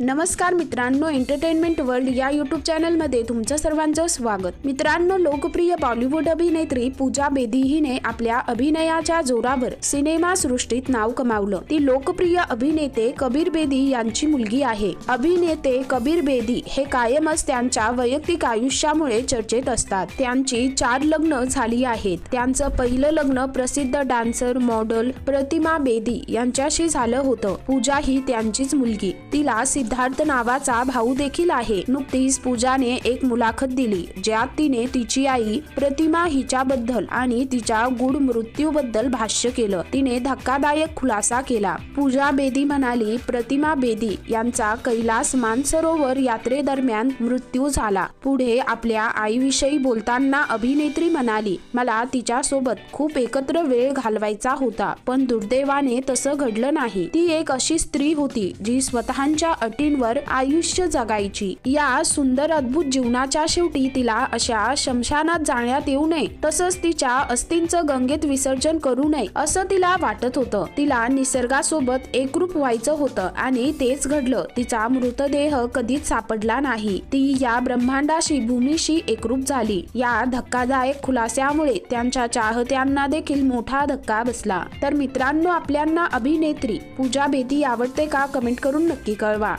नमस्कार मित्रांनो entertainment world या युट्यूब चॅनलमध्ये तुमचं सर्वांचं स्वागत. मित्रांनो लोकप्रिय बॉलिवूड अभिनेत्री पूजा बेदी हिने आपल्या अभिनयाच्या जोरावर सिनेमा सृष्टीत नाव कमावलं. ती लोकप्रिय अभिनेते कबीर बेदी यांची मुलगी आहे. अभिनेते कबीर बेदी हे कायमच त्यांच्या वैयक्तिक आयुष्यामुळे चर्चेत असतात. त्यांची चार लग्न झाली आहेत. त्यांचं पहिलं लग्न प्रसिद्ध डान्सर मॉडेल प्रतिमा बेदी यांच्याशी झालं होतं. पूजा ही त्यांचीच मुलगी. तिला सिद्धार्थ नावाचा भाऊ देखील आहे. नुकतीच पूजाने एक मुलाखत दिली ज्यात तिने तिची आई प्रतिमा हिच्याबद्दल आणि तिच्या गुड मृत्यूबद्दल भाष्य केलं. तिने धक्कादायक खुलासा केला. पूजा बेदी म्हणाली प्रतिमा बेदी यांचा कैलास मानसरोवर यात्रेदरम्यान मृत्यू झाला. पुढे आपल्या आईविषयी बोलताना अभिनेत्री म्हणाली मला तिच्यासोबत खूप एकत्र वेळ घालवायचा होता पण दुर्दैवाने तसं घडलं नाही. ती एक अशी स्त्री होती जी स्वतःच्या अटींवर आयुष्य जगायची. या सुंदर अद्भुत जीवनाच्या शेवटी तिला अशा शमशानात जाण्यात येऊ नये. तसंच तिच्या अस्थींचं गंगेत विसर्जन करू नये असं तिला वाटत होतं. तिला निसर्गासोबत एकरूप व्हायचं होतं आणि तेच घडलं. तिचा मृतदेह कधीच सापडला नाही. ती या ब्रह्मांडाशी भूमीशी एकरूप झाली. या धक्कादायक खुलास्यामुळे त्यांच्या चाहत्यांना देखील मोठा धक्का बसला. तर मित्रांनो आपल्यांना अभिनेत्री पूजा बेदी आवडते का? कमेंट करून नक्की कळवा.